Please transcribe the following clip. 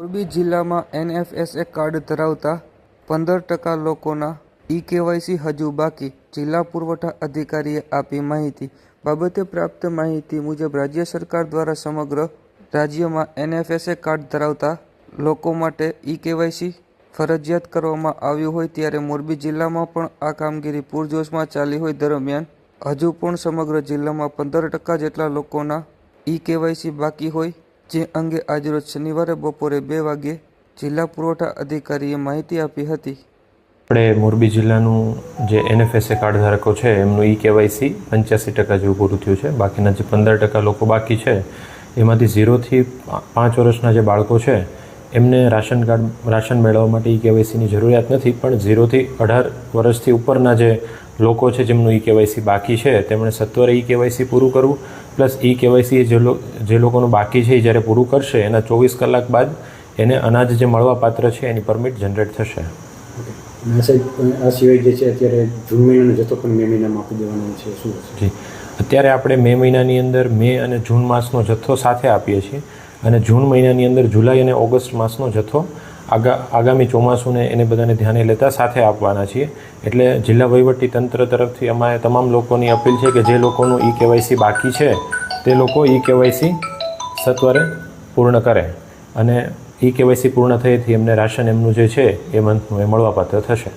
મોરબી જિલ્લામાં NFSA card ધરાવતા પંદર ટકા લોકોના ઈ કેવાયસી હજુ બાકી. જિલ્લા પુરવઠા અધિકારીએ આપી માહિતી. બાબતે પ્રાપ્ત માહિતી મુજબ રાજ્ય સરકાર દ્વારા સમગ્ર રાજ્યમાં એનએફએસએ કાર્ડ ધરાવતા લોકો માટે ઈ કેવાયસી ફરજિયાત કરવામાં આવ્યું હોય ત્યારે મોરબી જિલ્લામાં પણ આ કામગીરી પૂરજોશમાં ચાલી હોય દરમિયાન હજુ પણ સમગ્ર જિલ્લામાં પંદર ટકા જેટલા લોકોના ઈ કેવાયસી બાકી હોય જે અંગે આજરોજ શનિવારે બપોરે બે વાગ્યે જિલ્લા પુરવઠા અધિકારીએ માહિતી આપી હતી. આપણે મોરબી જિલ્લાનું જે એનએફએસએ કાર્ડ ધારકો છે, એમનું ઈ કેવાયસી પંચ્યાસી ટકા જેવું પૂરું થયું છે. બાકીના જે પંદર ટકા લોકો બાકી છે, એમાંથી ઝીરોથી પાંચ વર્ષના જે બાળકો છે, એમને રાશન કાર્ડ, રાશન મેળવવા માટે ઈ કેવાયસીની જરૂરિયાત નથી, પણ ઝીરોથી અઢાર વર્ષથી ઉપરના જે લોકો છે, જેમનું ઈ કેવાયસી બાકી છે, તેમણે સત્વરે ઈ કેવાયસી પૂરું કરવું. પ્લસ ઈ કેવાયસી જે જે લોકોનું બાકી છે એ જ્યારે પૂરું કરશે એના ચોવીસ કલાક બાદ એને અનાજ જે મળવા પાત્ર છે એની પરમિટ જનરેટ થશે. આ સિવાય જે છે અત્યારે જૂન મહિનાનો જથ્થો પણ મે મહિનામાં આપી દેવાનો છે શું જી. અત્યારે આપણે મે મહિનાની અંદર મે અને જૂન માસનો જથ્થો સાથે આપીએ છીએ અને જૂન મહિનાની અંદર જુલાઈ અને ઓગસ્ટ માસનો જથ્થો આગા આગામી ચોમાસુને એને બધાને ધ્યાને લેતા સાથે આપવાના છીએ. એટલે જિલ્લા વહીવટી તંત્ર તરફથી અમારે તમામ લોકોની અપીલ છે કે જે લોકોનું ઈ કેવાયસી બાકી છે તે લોકો ઈ કેવાયસી સત્વરે પૂર્ણ કરે. અને ઈ કેવાયસી પૂર્ણ થયેથી એમને રાશન એમનું જે છે એ મંથનું એ મળવાપાત્ર થશે.